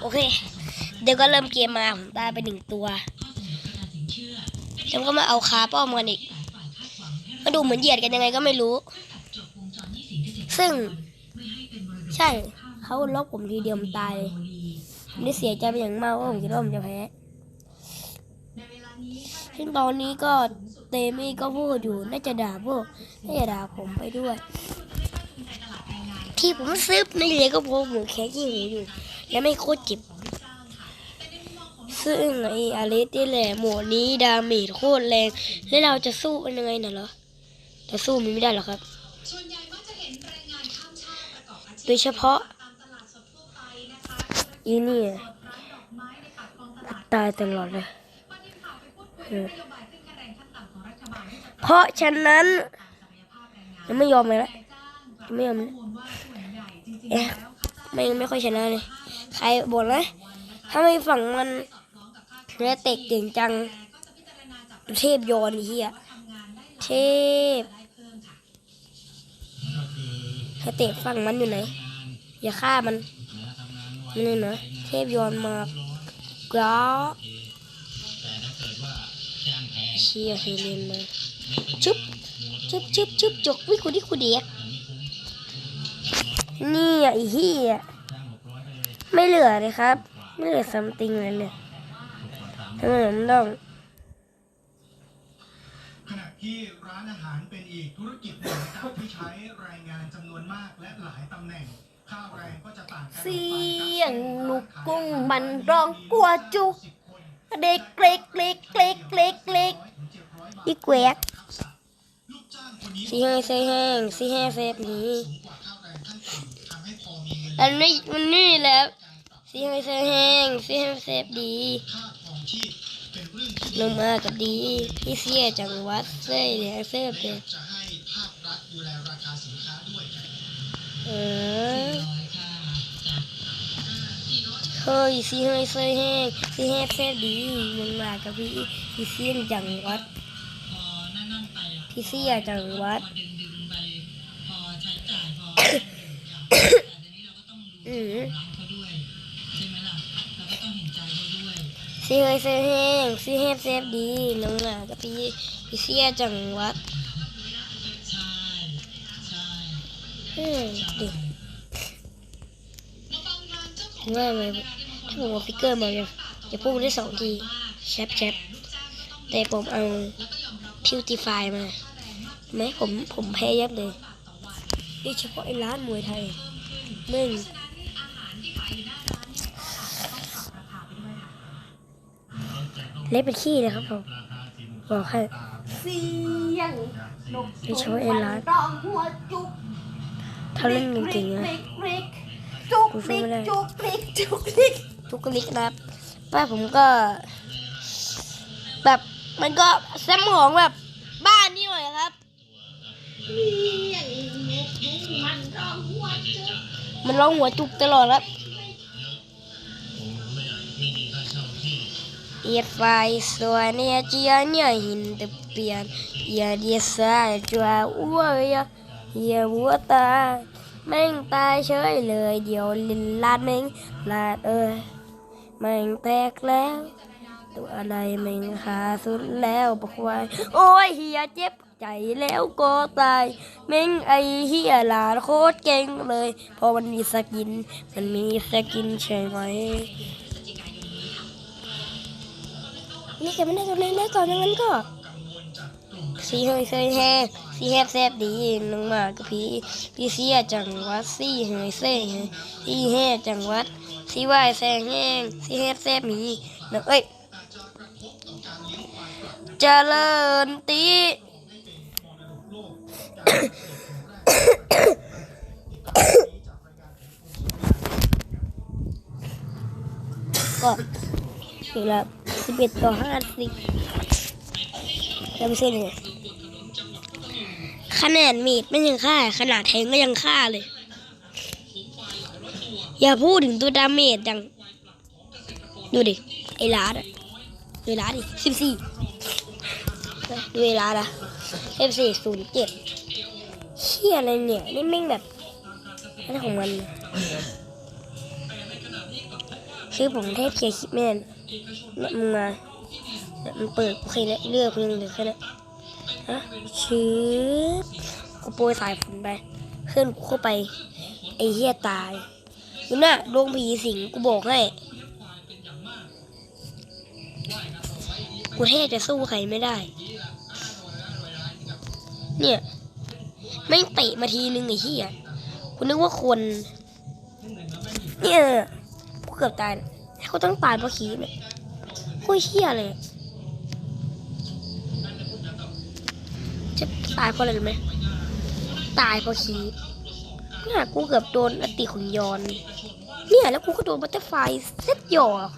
โอเค เดี๋ยวก็เริ่มเกมมาผมได้ไปหนึ่งตัว แล้วก็มาเอาคาป้อมกันอีกมาดูเหมือนเหยียดกันยังไงก็ไม่รู้ ซึ่ง ใช่ เขาล็อกผมทีเดียวมันตายเลยผมได้เสียใจไปอย่างมากว่าผมคิดว่าผมจะแพ้ซึ่งตอนนี้ก็เตมี่ก็พูดอยู่น่าจะด่าพวกน่าจะด่าผมไปด้วย ที่ผมซึบนี่เลยก็พราะผมแค่ขี้หูอยู่ และไม่โคตรเจ็บ ซึ่งไออาริสนี่แหละหมวดนี้ดาเมจโคตรแรง แล้วเราจะสู้มันยังไงน่ะเหรอแต่สู้มันไม่ได้หรอกครับ โดยเฉพาะอีนี่ตายตลอดเลย เพราะฉะนั้นยังไม่ยอมเลยละไม่ยอมเลยเอ๊ะไม่ไม่ค่อยชนะเลย ใครบ่นนะถ้าไม่ฝั่งมันเรเตกเก่งจัง เทพยนไอ้เฮียเทพใครเตะฝั่งมันอยู่ไหน อย่าฆ่ามันนี่นะเทพโยนมากก็เชียเฮเลนมาชุบชุบชุบชุบจกวิคุดิคุเดียกนี่อะไอ้เหี้ย ไม่เหลือเลยครับ ไม่เหลือซัมติงเลยเลยทำไมผมต้องขณะที่ร้านอาหารเป็นอีกธุรกิจหนึ่งนะครับที่ใช้แรงงานจำนวนมากและหลายตำแหน่งค่าแรงก็จะต่างกันออกไปเสียงลูกกุ้งมันร้องกลัวจุกเด็กเล็กเล็กเล็กเล็กเล็กอีแกวกลูกจ้างคนนี้สีแห้งเซแห้งสีแห้งเซฟนี้สูงกว่าค่าแรงขั้นต่ำทำให้พอมีเงินอันนี้มันนี่แหล้ว สีแห้งเซแห้งสีแห้งเซฟดีค่าครองชีพเป็นเรื่องที่ลงมากับดีพี่เสียจังหวัดเซ่เหลืองเซฟเลยจะให้ภาครัฐดูแลราคาสินค้าด้วยเออเฮ้ยสีแห้งเซแห้งสีแห้เซฟดีลงมากับพี่พี่เสียจังหวัดพี่เสียจังหวัดอืม ซีเฮยเซแห้งซีเฮฟเซฟดีน้องหนากับพี่พี่เสียจังหวัดเฮ้ยดิว่าไงถ้าผมเอาฟิกเกอร์มาจะจะพูดได้สองทีแชปแชปแต่ผมเอาพิวติฟายมาไหมผมผมแพ้ยับเลยโดยเฉพาะไอ้ร้านมวยไทยหนึ่ง เละเป็นขี้เลยครับผมบอกให้เสียงนกไปโชว์เอ็นร้านร้องหัวจุกถ้าเล่นจริงๆนะเล็กเล็กจุกกูสู้เล็กไม่ได้จุกล็กจุกล็กทุกลิกนะครับป้าผมก็ แบบมันก็แซมของแบบบ้านนี่หน่อยครับมันร้องหัวจุกมันร้องหัวจุกตลอดครับ เอียดไฟสวยเนี่ยจียเนี่ยหินตะเปียนเอียเดียสายจัวอ้วยเอียวัวตายแม่งตายเฉยเลยเดี๋ยวลินลาดแม่งลาดเอ้ยแม่งแตกแล้วตัวอะไรแม่งขาสุดแล้วบอกว่าโอ้ยเฮียเจ็บใจแล้วก็ตายแม่งไอเฮียหลานโคตรเก่งเลยเพราะมันมีสกิน มันมีสกินใช่ไหม นี่แกไม่ได้กันเลยนะก่อนอย่างนั้นก็สีเฮยเซยแฮสีแฮบแซบดีลงมากับพี่พี่เสียจังวัดสีเฮยเซยสีแฮจังวัดสีวายแซงแห้งสีแฮบแซบมีนะเอ้ยเจริญตีก็ถึงแล้ว สิบเอ็ดต่อห้าสิบแล้วไม่ใช่เลยคะแนนมีดไม่ยังฆ่า ขนาดแทงก็ยังฆ่าเลย อย่าพูดถึงตัวดาเมจดัง ดูดิ ไอ้ลาดอะดูลาดดิสิบสี่ดูเวลาละเอฟสี่ศูนย์เจ็ดเชี่ยอะไรเนี่ย นี่แม่งแบบอะไรของมัน คือผมเทศเคียร์คลิปแม่น มึงมาเนี่ยมันเปิดโอเคแล้วเลือกเพียงเหลือแค่นั้นฮะชืบกูโปรยสายฝนไปเคลื่อนกูเข้าไป ไอ้เหี้ยตายดูน่ะดวงผีสิงกูบอกให้กูเทศจะสู้ใครไม่ได้ เนี่ย ไม่เตะมาทีนึงไอ้เหี้ยกูนึกว่าคน เนี่ยกูเกือบตาย กูต้องตายเพราะขี้เนี่ยคตรเหี้ยเลย จะตายเพราะอะไรรู้ไหมตายเพราะขี้เนี่ยกูเกือบโดนอติของยอน เนี่ยแล้วกูก็โดนบัตเตอร์ไฟเซ็ตหยอก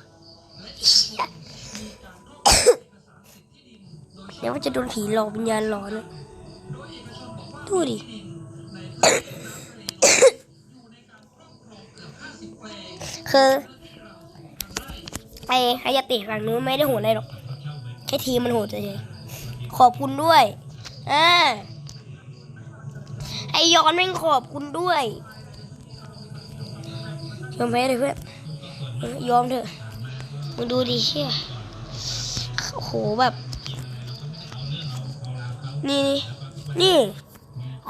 เดี๋ยวว่าจะโดนผีหลอกวิญญาณหลอนดูดิคือ ไอ้ฮายาติฝั่งนู้นไม่ได้โหดอะไรหรอก แค่ทีมมันโหดเฉยขอบคุณด้วยอ่าไอย้อนแม่งขอบคุณด้วยยอมแพ้เลยเพื่อนยอมเถอะมึงดูดิเชี่ยโหแบบ นี่นี่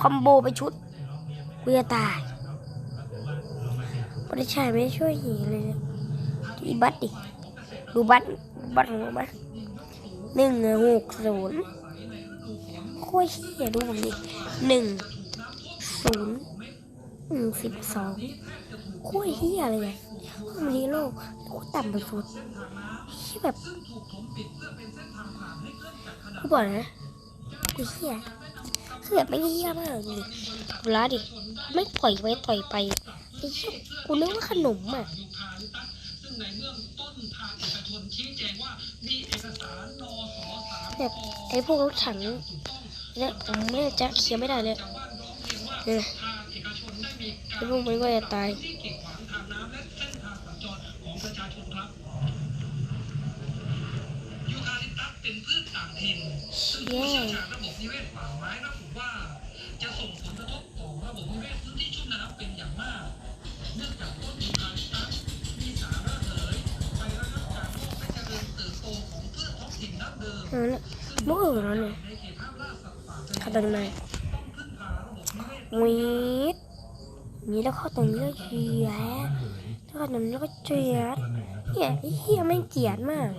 คอมโบไปชุดกูจะตายไม่ได้ใช่ไม่ช่วยหีเลยเนี่ยอีบัตดิ ดูบัตบัตของบัตหนึ่งหกศูนย์โคตรเฮียดูผมดิหนึ่งศูนย์หนึ่งสิบสองโคตรเฮียเลยเนี่ยมันฮีโร่โคตรต่ำสุดที่แบบกูบอกนะกูเฮียคือแบบไม่เฮียมากเลยดูละดิไม่ปล่อยไว้ต่อยไปไอ้เหี้ยกูนึกว่าขนมอะ แบบไอ้พวกรถถังเนี่ยผมไม่จะเคลียร์ไม่ได้เลยเนี่ยไอ้พวกมันก็จะตายเย้ นั่นเลยในเขตห้ามล่าสัตว์ป่าจะเข้าตรงไหนวีดนี่แล้วเข้าตรงนี้แล้วเฉียดแล้วเข้าตรงนี้ก็เฉียดเนี่ยไอ้เหี้ยไม่เกียดมาก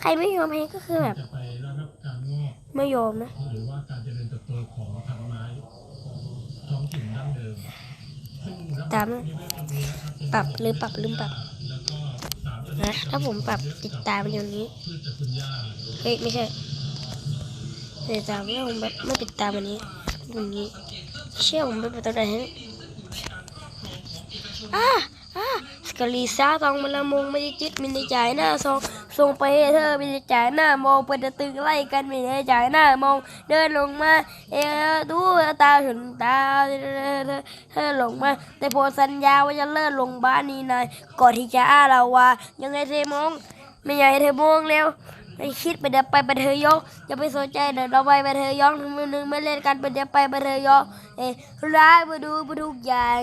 ใครไม่ยอมแพ้ก็คือแบบ ไม่ยอมนะหรือว่าการเจริญเติบโตของพันไม้ท้องถิ่นดั้งเดิมตามปรับหรือปรับลืมปรับนะถ้าผมปรับติดตามอย่างนี้เฮ้ยไม่ใช่ ติดตามแล้วผมแบบไม่ติดตามอันนี้อย่างนี้ เชื่อผมไปประตูไหนอ่าอ่าสกลีซาตองมันละมงไม่ได้จิตม่ได้จ่ายหน้าซองส่งไปให้เธอม่ได้จ่ายหน้ามองเปิดตึงไล่กันม่ได้จ่ายหน้ามองเดินลงมาเออดูตาถึงตาเธอเธอลงมา แต่พอสัญญาว่าจะเลิกลงบ้านนี้นายก่อนที่จะอ้าเราว่ายังไงเธอมอง ไม่ให้เธอมองแล้ว ไปคิดไปเดี๋ยวไปไปเธอยกอย่าไปสนใจเดี๋ยวเราไปไปเธอยกทำไมนึงไม่เล่นกันไปเดี๋ยวไปไปเธอยกเอ้รักมาดูมาทุกอย่าง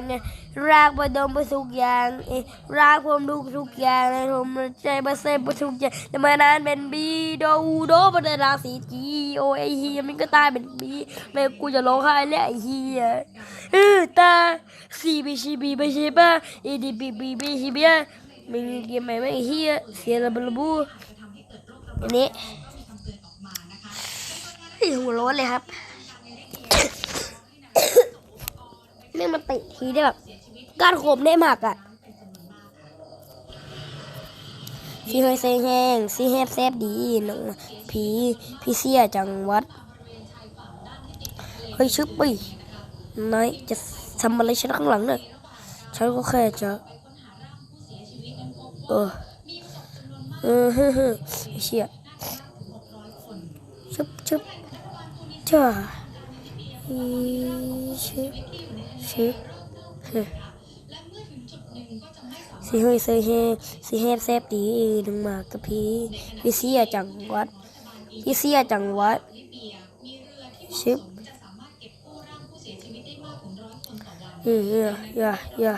รักมาดมมาทุกอย่างเอ้รักผมทุกทุกอย่างเลยผมใจมาเซฟมาทุกอย่างแต่มานานเป็นบีโดโดมาเดราศีจีโอไอเฮียมันก็ตายเป็นบีแม่กูจะร้องไห้แล้วไอเฮียเออตาซีบีชีบีไม่ใช่ป่ะเอดีบีบีบีชีบีมึงเกมไหมไม่เฮียเสียระเบลบู อันนี้หัวร้อนเลยครับแม่งมันติทีได้แบบการขมได้มากอะซีเฮยเซงแห้งซีแฮบแซบดีหนังผีพี่เสียจังวัดเฮ้ยชึบปีนายจะทำอะไรฉันข้างหลังเนี่ยฉันก็แค่จะเออ เออเฮ้อเฮ้อเชี่ยชึบชึบจ้าอีชึบชึบเฮ้สิเฮ้ยเซยเฮสิแฮแซบดีดึงมากับพี่พี่เสียจังวัดพี่เสียจังวัดชึบเออเออเออเออ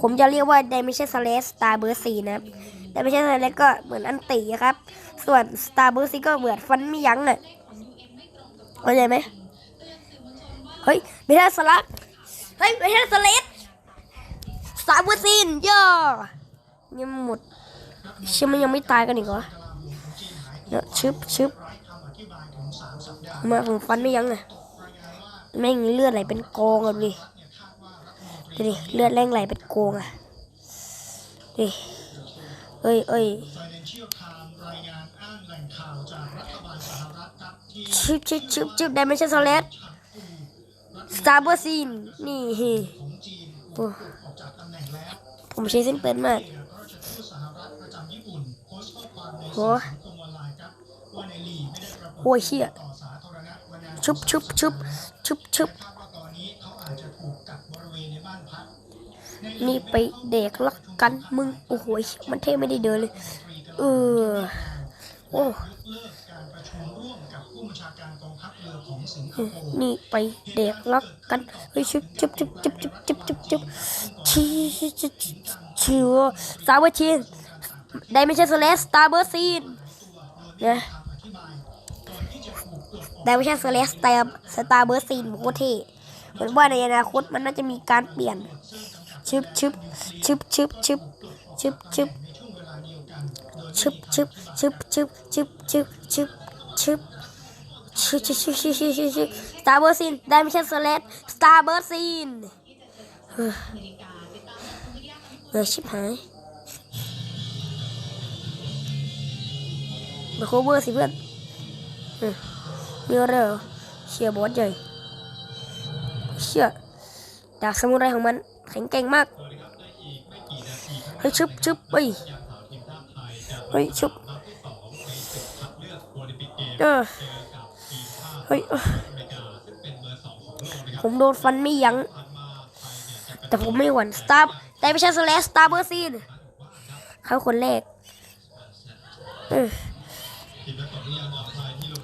ผมจะเรียกว่าไดม่ใช่สเลสสตาร์เบอร์ซีนะครับไดม่ใช่สเลสก็เหมือนอันตีครับ ส่วนสตาร์เบอร์ซีก็เหมือนฟันไม่ยั้งอะเข้าใจไหมเฮ้ยไม่ใช่สลักเฮ้ยไม่ใช่สเลสสตาร์เบอร์ซีนย่อยังหมดเชื่อมันยังไม่ตายกันอีกเหรอเดี๋ยวชึบชึบมาผมฟันไม่ยั้งอะแม่งเลือดไหลเป็นกองอะดู ดูดิเลือดแรงไหลเป็นโกงอะดิเอ้ยเอ้ยชิบชิบชิบชิบไดเมนชั่นซเลสสตาร์เบอร์ซีนนี่ผมใช้เส้นเปิดมากโหโอ้ยเชี่ยชุบชุบชุบชุบชุบ นี่ไปเด็กลักกันมึง โอ้โหมันเท่ไม่ได้เดินเลย เออ โอ้โปร์นี่ไปเด็กรักกันเฮ้ยชุบชุบชุบชุบชุบชุบชุบชุบชีชิชิชิวสาวชีนได้ไม่ใช่สเลสตาร์เบอร์ซีนนะได้ไม่ใช่สเลสตาร์สตาร์เบอร์ซีนโคตรเท่เหมือนว่าในอนาคตมันน่าจะมีการเปลี่ยน ชึบชึบชึบชึบชึบชึบชึบชึบชึบชึบชึบชึบชึบชึบชึบชิชิชิชิชิชิชิสตาร์เบอร์ซีนได้ไม่ใช่สเลตสตาร์เบอร์ซีนเฮ้ยเอชิบหายไปโคเวอร์สิเพื่อนมีอะไรเหรอเชียร์บอสใหญ่เชี่ยดาบสมุไรของมัน แข็งแกร่งมาก เฮ้ยชึบชึบเฮ้ย เฮ้ยชึบเออเฮ้ยเอ้ย ผมโดนฟันไม่ยั้ง แต่ผมไม่หวั่นสตาร์แต่ไม่ใช่สแลสตาร์เบอร์ซีนเขาคนแรกเออ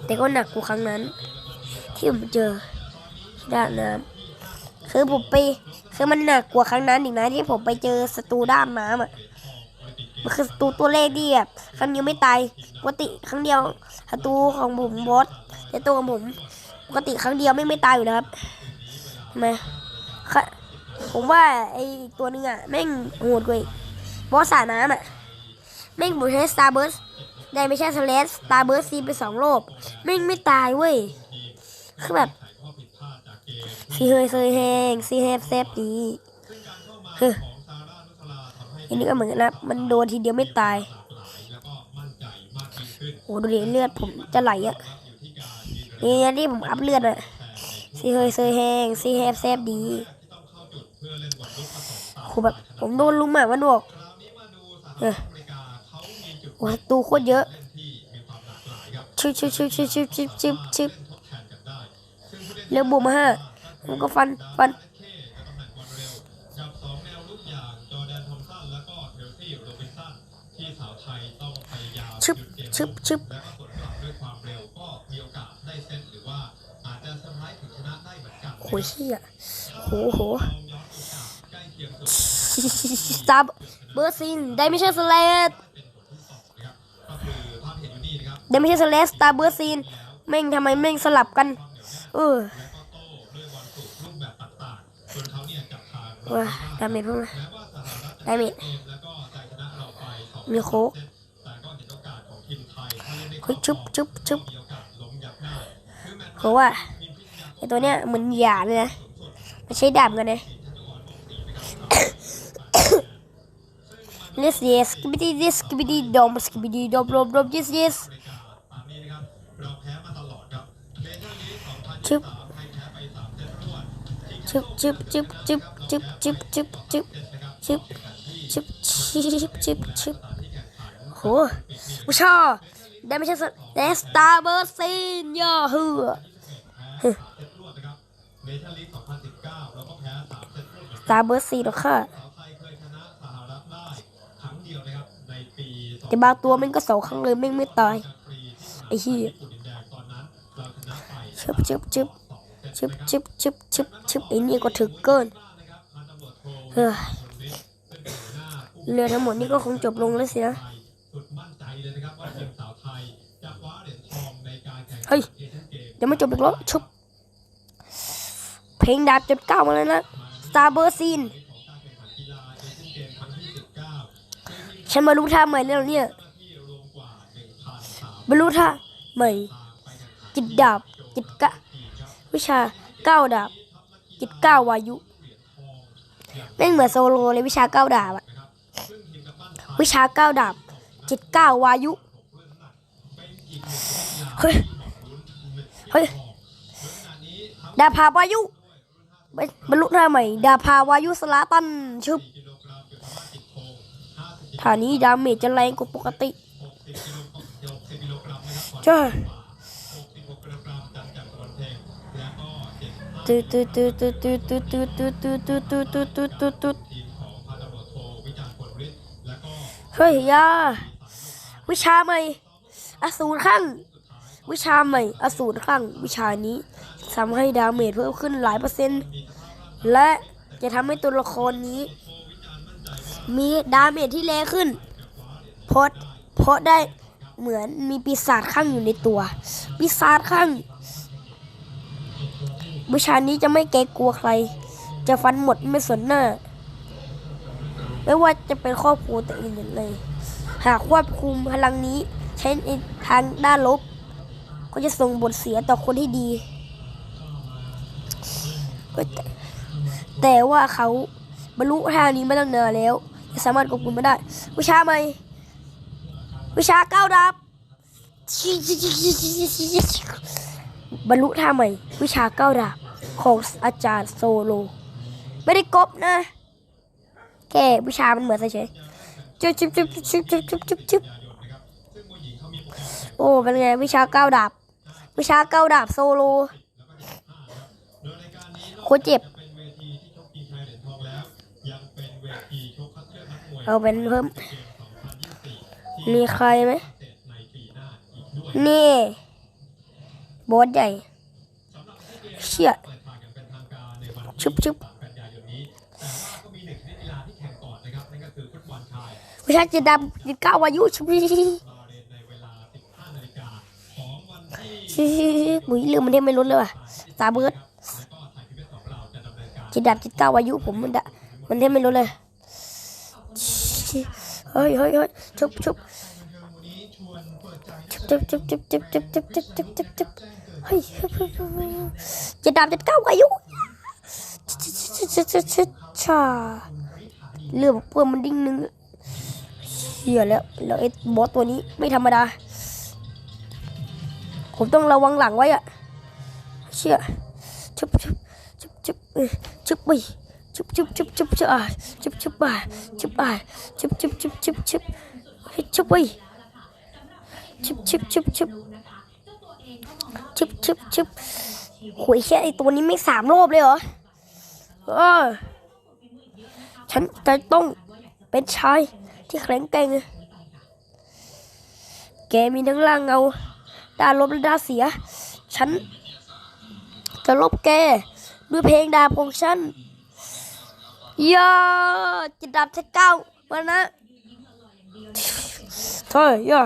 แต่ก็หนักกว่าครั้งนั้น ที่ผมเจอที่ด้านน้ำ คือผมไปคือมันหนักกว่าครั้งนั้นอีกนะที่ผมไปเจอศัตรูด้านน้ำอะมันคือศัตรูตัวเลขที่แบบครั้งเดียวไม่ตายปกติครั้งเดียวศัตรูของผมบอสแต่ตัวของผมปกติครั้งเดียวไม่ไม่ตายอยู่แล้วครับทำไมค่ะผมว่าไอตัวนึงอะแม่งโหดกว่าบอสสาน้ำอะแม่งผมใช้สตาร์เบิร์สได้ไม่ใช่สเลสสตาร์เบิร์สซีไปสองรอบแม่งไม่ตายเว้ยคือแบบ ซีเฮยเซยแหงซีแฮบแซบดีเฮ้ยอันนี้ก็เหมือนนะ มันโดนทีเดียวไม่ตายโอ้ดูดิเลือดผมจะไหลอะนี่นี่ผมอัพเลือดอะซีเฮยเซยแหงซีแฮบแซบดีโหแบบผมโดนลุมอะมันบอกเออโอ้ตูโคตรเยอะชิบชิบชิบชิบชิบชิบชิบเรียกบุมห้า ผมก็ฟันฟันชึบชึบชึบโหเชี่ยโหโหซับเบอร์ซินได้ไม่ใช่สเลดได้ไม่ใช่สเลดสตาร์เบอร์ซินแม่งทำไมแม่งสลับกัน เออ ว้าดาเมจเพิ่มมาดาเมจมีโค้กคุยชุบชุบชุบเพราะว่าไอตัวเนี้ยเหมือนหยาเลยนะมัใช้ดาบกันเลยเลสเยสกิบิดีดิสกิบิดีดอมสกิบิดีดอมดอมดอมเยสเยสชุบชุบชุบชึบ ชึบชึบชึบชึบชึบชึบชึบชึบชึบโหผู้ชาได้ไม่ใช่สเตสตาร์เบอร์ซีนย่อเหือเจ็ดรวดนะครับเนชั่นลีก2019เราก็แพ้สตรวดเหมือสตาร์เบอร์ซีนหรอค่ะแต่บางตัวมันก็สองครั้งเลยไม่ไม่ตายไอ้เหี้ยญี่ปุ่นดินแดงตอนนั้นเราชนะไปชึบชึบชึบชึบชึบชึบชึบชึบไอ้นี่ก็ถึกเกิน เฮ้เรือทั้งหมดนี่ก็คงจบลงแล้วสินะเฮ้ยเดี๋ยวไม่จบอีกแล้วชุบเพลงดาบจุดเก้ามาเลยนะซาเบอร์ซีนฉันมารู้ท่าใหม่แล้วเนี่ยมารู้ท่าใหม่จิตดาบจิตกะ วิชาเก้าดาบจิตเก้าวายุ แม่งเหมือนโซโลเลยวิชาเก้าดาบอะวิชาเก้าดาบจิตเก้าวายุ เฮ้ย เฮ้ย ดาภาวายุ บรรลุท่าใหม่ ดาภาวายุสลาตันชุบท่านี้ดาเมจจะแรงกว่าปกติจ้า ตืดตืดตืดตืดตืดตืดตืดตืดตืดตืดตืดตืดตืดตืดทีมของพันตำรวจโทวิจารณ์ผลฤทธิ์และก็เฮ้ยยาวิชาใหม่อสูรข้างวิชาใหม่อสูรข้างวิชานี้ทำให้ดาเมจเพิ่มขึ้นหลายเปอร์เซ็นต์ และจะทำให้ตัวละครนี้ มีดาเมจที่แรงขึ้นเพราะเพราะได้เหมือนมีปีศาจข้างอยู่ในตัว ปีศาจข้าง วิชานี้จะไม่เกรงกลัวใคร จะฟันหมดไม่สนหน้า ไม่ว่าจะเป็นครอบครัวตัวเองหรือเลยหากควบคุมพลังนี้ใช้ในทางด้านลบ ก็จะส่งบทเสียต่อคนที่ดีแต่แต่ว่าเขาบรรลุทางนี้มาตั้งนานแล้วจะสามารถควบคุมไม่ได้ วิชาใหม่วิชาเก้าดับบรรลุท่าใหม่ วิชาเก้าดาบ ของอาจารย์โซโล ไม่ได้กบนะ แค่วิชามันเหมือนเฉยจุ๊บจุ๊บจุ๊บจุ๊บจุ๊บจุ๊บจุ๊บจุ๊บโอ้ เป็นไง วิชาเก้าดาบ วิชาเก้าดาบโซโลโคเจ็บ เอาเป็นเพิ่ม มีใครไหม นี่ บอสใหญ่ เชี่ย ชึบชึบ3กันยายนนี้แต่ว่าก็มีหนึ่งชนิดกีฬาที่แข่งก่อนนะครับนั่นก็คือฟุตบอลชายวิชาจิตดำจิตเก้าวายุชิบบาเรนในเวลา15นาฬิกาของวันที่บุยลืมมันได้ไม่ลดเลยว่ะสาเบิร์ดแล้วก็ไทยพีบีเอสของเราจะดำเนินการจิตดำจิตเก้าวายุผมมันดะมันได้ไม่ลดเลยเฮ้ยเฮ้ยเฮ้ยชุบชุบชุบชุบชุบชุบชุบชุบชุบชุบชุบชุบชุบเฮ้ยจิตดำจิตเก้าวายุ ชาเรื่องเพิ่มมันดิ้งนึงเชี่ยแล้วแล้วไอ้บอสตัวนี้ไม่ธรรมดา ผมต้องระวังหลังไว้อะเชี่ยชุบชุบชุบชุบชุบไปชุบชุบชุบชุบชุบอะชุบชุบอะชุบอะชุบชุบชุบชุบชุบชุบไปชุบชุบชุบชุบชุบชุบชุบโหยแค่ไอตัวนี้ไม่สามรอบเลยเหรอ เออฉันจะต้องเป็นชายที่แข็งแกร่งแกมีทั้งร่างเงาด้านลบและด้านเสีย ฉันจะลบแกด้วยเพลงดาบของฉันย่าจะดับเทเก้ามานะเฮ้ยย่า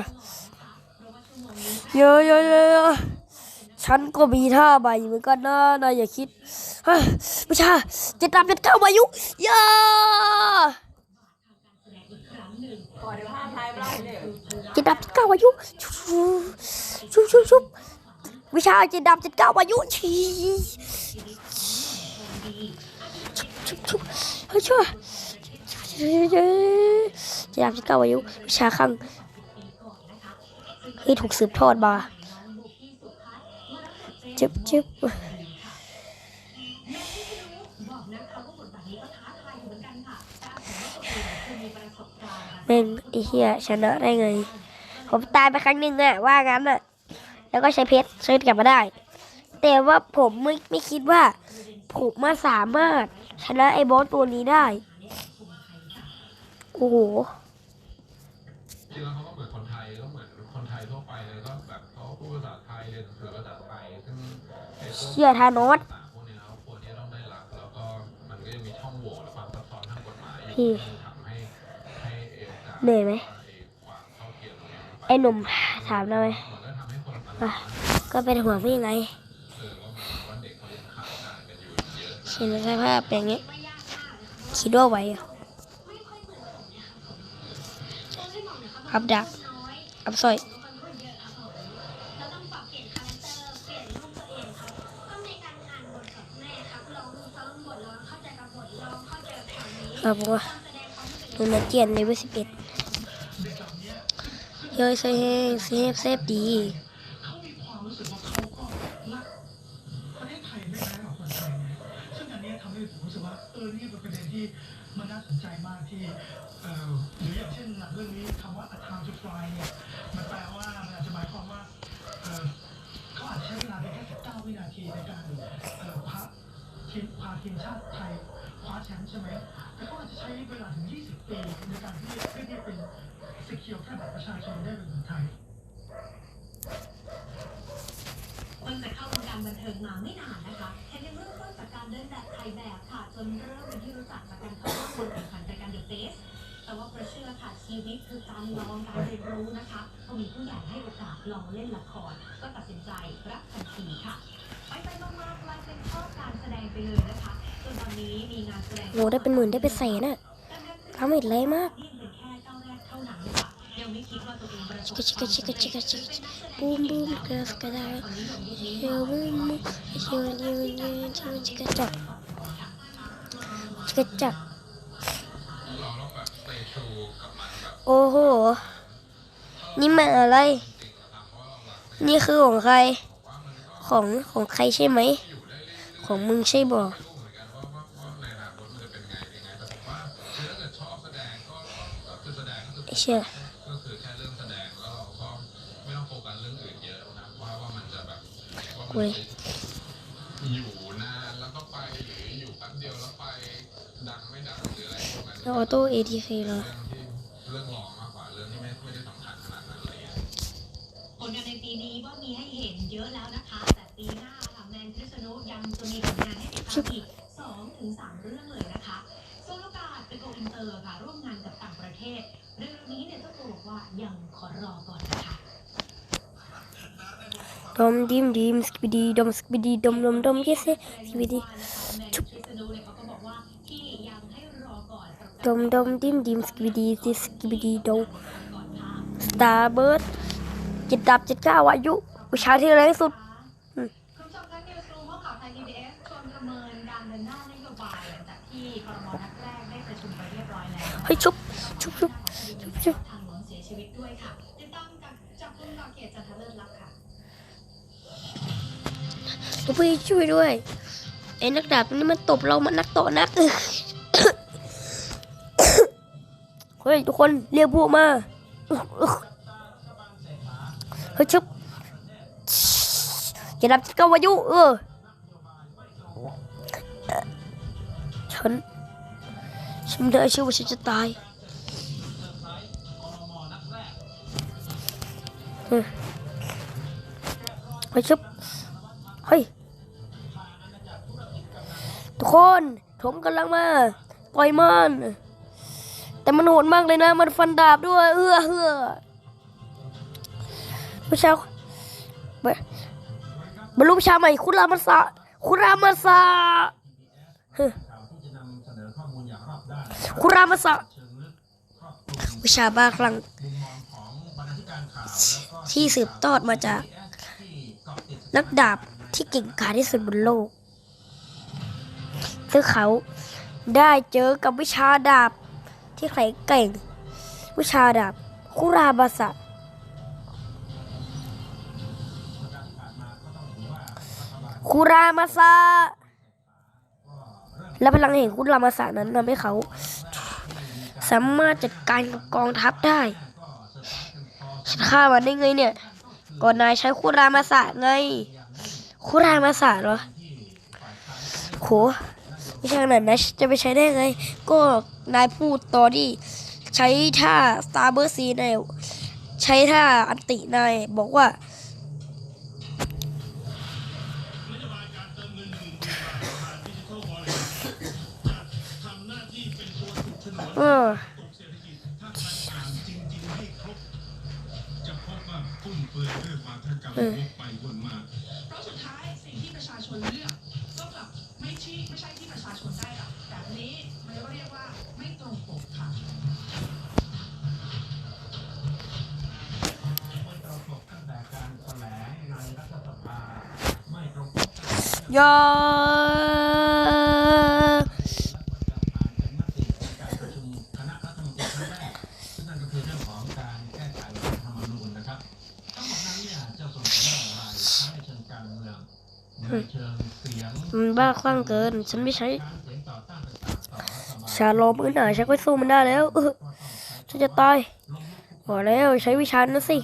เยอยอยอ ฉันก็มีท่าใบเหมือนกันนะนายอย่าคิดเฮ้ยไม่ใช่จะดับเทเก้ามายุย่าเจะดับเทเก้าอายุชุบชุบชุบวิชาจิตดำจิตเก้าวายุชีชุบชุบเฮ้ยช่วยจิตดำจิตเก้าวายุวิชาข้างที่ถูกสืบทอดมา จึ๊บจึ๊บเนึ่งไอเฮียชนะได้ไง ผมตายไปครั้งหนึ่งอะว่างั้นอะแล้วก็ใช้เพชรซื้อกลับมาได้ แต่ว่าผมไม่ไม่คิดว่า ผมมาสามารถชนะไอ้บอสตัวนี้ได้ โอ้โห นก็จะมีช่องโหว่และความซับซ้อนทางกฎหมายอยู่พี่ที่ทำให้ให้เอโอกาสเหนื่อยไหมไอ้ความเท่าเทียมตรงเนี้ยมันไปไอ้หนุ่มถามหน่อยมันก็ทำให้คนมันอะก็เป็นห่วงพี่ไงเออว่ามันว่าเด็กเขายังขาดการกันอยู่เยอะเห็นสภาพอย่างเงี้ยคิดว่าไหวเหรออับดักอับสร้อย ครับว่าดูนักเกียนเลเวลสิบเอ็ดเย้ยเซฟเซฟเซฟดีมันไทยไงซึ่งอันนี้ทำให้ผมรู้สึกว่าเออนี่เป็นประเด็นที่มันน่าสนใจมากที่เออหรืออย่างเช่นหนังเรื่องนี้คำว่า a time to fly เนี่ยมันแปลว่ามันอาจจะหมายความว่าเออเขาอาจใช้เวลาแค่19วินาทีในการเออพาทีมพาทีมชาติไทยคว้าแชมป์ใช่ไหม แต่เขาอาจจะใช้เวลาถึง 20 ปีในการที่เพื่อที่เป็นสกิลแค่บัตรประชาชนได้เป็นคนไทยตั้งแต่เข้าวงการบันเทิงมาไม่นานนะคะแถมยังเริ่มต้นจากการเดินแบบถ่ายแบบค่ะ จนเริ่มเป็นที่รู้จักจากการเข้าร่วมการแข่งขันรายการเดอะเฟสแต่ว่าประเชื่อค่ะชีวิตคือการลองการเรียนรู้นะคะพอมีผู้ใหญ่ให้โอกาสลองเล่นละคร ได้เป็นหมื่นได้เป็นแสนอะทำเห็นเลยมากนี่เป็นแค่ก้าวแรกเท่านั้นค่ะยังมาชิคชิคชิคชิคชิคบูมบูมกร์สกระดาษเฮลบูมบูมเฮลเฮลเฮลชิคจักชิคจักเราต้องแบบ stay true กับมันแบบโอ้โห นี่มันอะไร นี่คือของใคร ของของใครใช่ไหม ของมึงใช่บ่ไม่รู้เหมือก เชี่ยก็คือแค่เรื่องแสดงแล้วเราก็ไม่ต้องโฟกัสเรื่องอื่นเยอะนะว่าว่ามันจะแบบว่ามันเว้ยจะอยู่นานแล้วก็ไปหรืออยู่แป๊บเดียวแล้วไปดังไม่ดังหรืออะไรพวกนั้นแล้วออโต้ ATK เหร ดอมดิมดิมสกิบดีดอมสกิบดีดอมดอมดอมเกสสกิบดีแมนคริสโนุเลยเขาก็บอกว่าที่ยังให้รอก่อนดอมดอมดิมดิมสกิบดีสกิบดีดอมสตาร์เบิร์ดจิตดับจิตเก้าอายุวิชาที่แรงสุดคุณผู้ย PBS ชวนประเมินการเดินหน้าน ลูกพี่ช่วยด้วยไอ้นักดาบนี่มันตบเรามันนักต่อนักเฮ้ยทุกคนเรียกพวกมาเฮ้ยชุบอย่าดับจิตก้ายุเออฉันฉันไม่ได้เชื่อว่าฉันจะตายเฮ้ยเฮ้ยชุบ คนผมกำลังมาต่อยมันแต่มันโหดมากเลยนะ มันฟันดาบด้วย เอื้อเอื้อผู้ชายบรรลุวิชาใหม่คุณรามาสะคุณรามาสะคุณรามาสะวิชาบ้าคลั่งที่สืบทอดมาจาก นักดาบที่เก่งกาจที่สุดบนโลก ซึ่งเขาได้เจอกับวิชาดาบที่แข็งเก่ง วิชาดาบคุราบาสะคุรามาซะและพลังแห่งคุรามาสะนั้นทำให้เขา สามารถจัดการกับกองทัพได้ฉันฆ่ามันได้ไงเนี่ยก่อนนายใช้คุรามาสะไงคุรามาสะเหรอโห ไม่ใช่ขนาดนั้นจะไปใช้ได้ไง ก็นายพูดตอนที่ใช้ท่า Star b u r s t นายใช้ท่าอันตินายบอกว่าเออจะพบว่าฟุ่มเฟือยด้วยวาทกรรมวกไปวนมาเพราะสุดท้ายสิ่งที่ประชาชนเลือกก็กลั บไม่ใช่ไม่ใช่ที่ประชาชนได้รับแบบนี้มันก็เรียกว่าไม่ตรงปกค่ะยอ มันบ้างเกิน ฉันไม่ใช้การเสียงต่อต้านต่างๆต่อรัฐบาลชาโลมือหนาฉันก็สู้มันได้แล้วฉันจะตายบอกแล้วใช้วิชานั้นสิ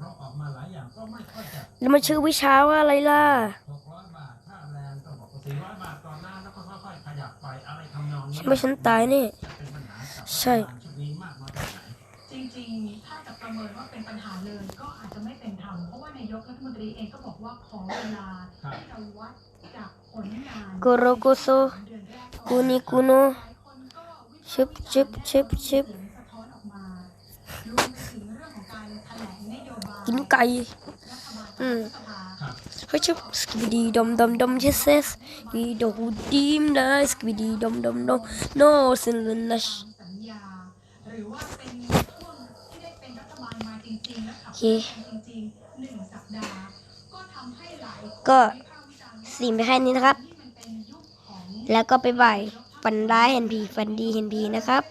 แล้วออกมาหลายอย่างก็ไม่ค่อยจะแล้วมันชื่อวิชาว่าอะไรล่ะหกร้อยบาทค่าแรงก็บอกว่าสี่ร้อยบาทต่อหน้าแล้วก็ค่อยๆขยับไปอะไรทำนองนี้ฉันไม่ฉันตายนี่ ใช่ ริงๆ ถ้าจะประเมินว่าเป็นปัญหาเลย ก็อาจจะไม่เป็นธรรมเพราะว่านายกรัฐมนตรีเองก็บอกว่าขอเวลาให้เราวัดจากผลงานโกโรโกโซกก่อนกูนิกูโนชิบชิบชิบชิบเสียงสะท้อนออกมารวมไปถึงเรื่องของการแถลงนโยบายกินไก่อืมเฮ้ยชิบสกิบดีดมดมดมเชสเซสกีโดฮูดีมนะสกิบดีดมดมดมโนซินลนัชหรือว่าเป็น โอเคเคลื่อนจริงๆหนึ่งสัปดาห์ก็ทำให้หลายคนก็วิพากษ์วิจารณ์ว่าสิ่งไปแค่นี้นะครับ แล้วก็ไปบ่ายฝันร้ายเห็นผีฝันดีเห็นผีนะครับ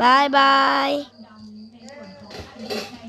บายบาย